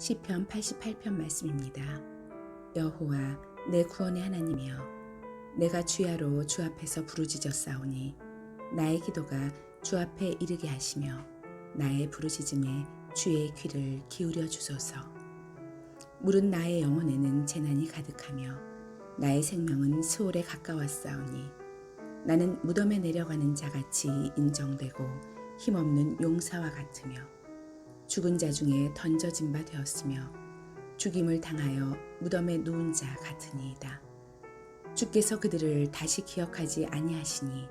시편 88편 말씀입니다. 여호와 내 구원의 하나님이여 내가 주야로 주 앞에서 부르짖었사오니 나의 기도가 주 앞에 이르게 하시며 나의 부르짖음에 주의 귀를 기울여 주소서. 물은 나의 영혼에는 재난이 가득하며 나의 생명은 수월에 가까웠사오니 나는 무덤에 내려가는 자같이 인정되고 힘없는 용사와 같으며 죽은 자 중에 던져진 바 되었으며 죽임을 당하여 무덤에 누운 자 같으니이다. 주께서 그들을 다시 기억하지 아니하시니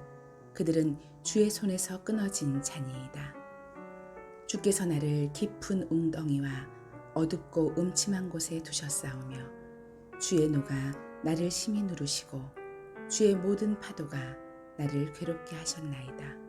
그들은 주의 손에서 끊어진 자니이다. 주께서 나를 깊은 웅덩이와 어둡고 음침한 곳에 두셨사오며 주의 노가 나를 심히 누르시고 주의 모든 파도가 나를 괴롭게 하셨나이다.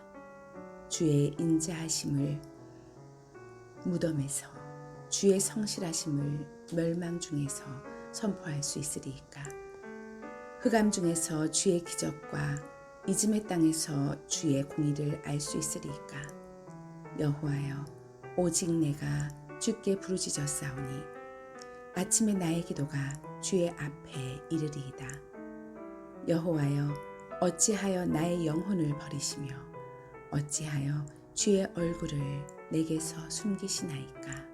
주의 인자하심을 무덤에서 주의 성실하심을 멸망 중에서 선포할 수 있으리이까? 흑암 중에서 주의 기적과 이즘의 땅에서 주의 공의를 알 수 있으리이까? 여호와여 오직 내가 주께 부르짖었사오니 아침에 나의 기도가 주의 앞에 이르리이다. 여호와여 어찌하여 나의 영혼을 버리시며 어찌하여 주의 얼굴을 내게서 숨기시나이까?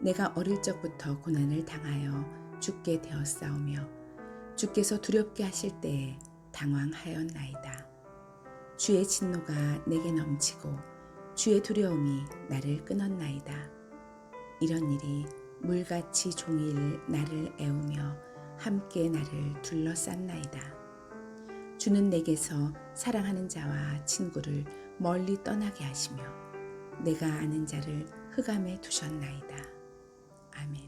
내가 어릴 적부터 고난을 당하여 죽게 되었사오며 주께서 두렵게 하실 때에 당황하였나이다. 주의 진노가 내게 넘치고 주의 두려움이 나를 끊었나이다. 이런 일이 물같이 종일 나를 애우며 함께 나를 둘러쌌나이다. 주는 내게서 사랑하는 자와 친구를 멀리 떠나게 하시며 내가 아는 자를 흑암에 두셨나이다. 아멘.